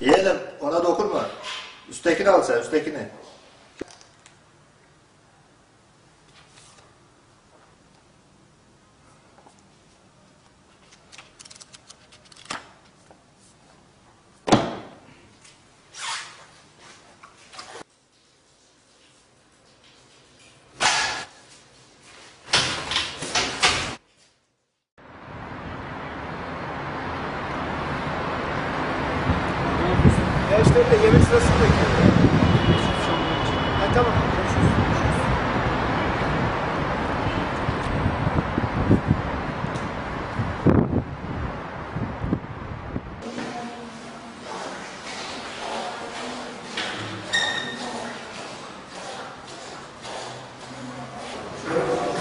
Yeğenim ona dokunma. Üsttekini al sen üsttekini. De yemek sırasını bekliyor. Ha, tamam.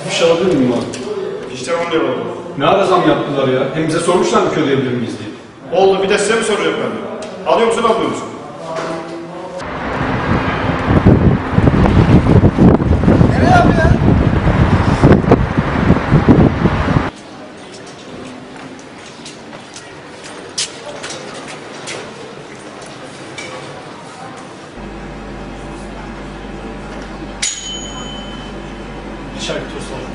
Bir şey alabilir miyim abi? İşte onu diyorum. Ne ara zam yaptılar ya? Hem bize sormuşlar mı ki ödeyebilir miyiz diye. Oldu bir de size mi ben de? Alıyor musun almıyor musun? Tost alalım.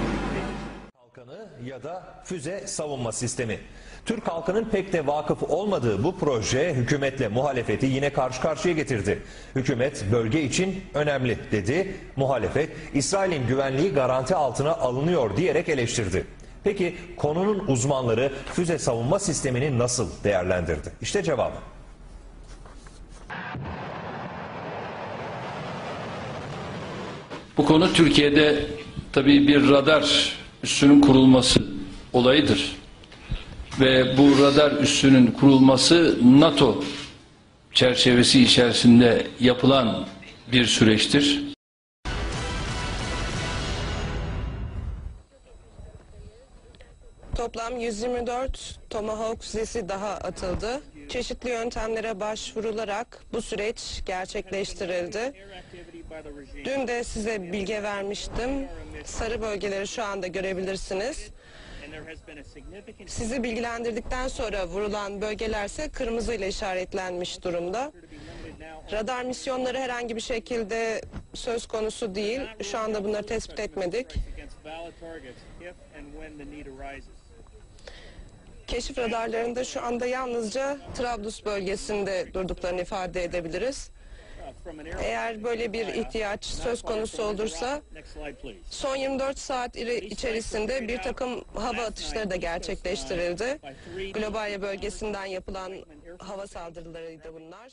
Kalkanı ya da füze savunma sistemi. Türk halkının pek de vakıf olmadığı bu proje hükümetle muhalefeti yine karşı karşıya getirdi. Hükümet bölge için önemli dedi. Muhalefet İsrail'in güvenliği garanti altına alınıyor diyerek eleştirdi. Peki konunun uzmanları füze savunma sistemini nasıl değerlendirdi? İşte cevabı. Bu konu Türkiye'de tabii bir radar üssünün kurulması olayıdır. Ve bu radar üssünün kurulması NATO çerçevesi içerisinde yapılan bir süreçtir. Toplam 124 Tomahawk füzesi daha atıldı. Çeşitli yöntemlere başvurularak bu süreç gerçekleştirildi. Dün de size bilgi vermiştim. Sarı bölgeleri şu anda görebilirsiniz. Sizi bilgilendirdikten sonra vurulan bölgelerse kırmızı ile işaretlenmiş durumda. Radar misyonları herhangi bir şekilde söz konusu değil. Şu anda bunları tespit etmedik. Keşif radarlarında şu anda yalnızca Trablus bölgesinde durduklarını ifade edebiliriz. Eğer böyle bir ihtiyaç söz konusu olursa son 24 saat içerisinde bir takım hava atışları da gerçekleştirildi. Global bölgesinden yapılan hava saldırılarıydı bunlar.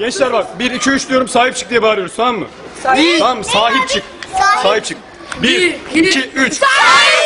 Gençler bak 1 2 3 diyorum sahip çık diye bağırıyoruz tamam mı? Tamam mı? Sahip çık. Sahip çık. 1 2 3 Sahip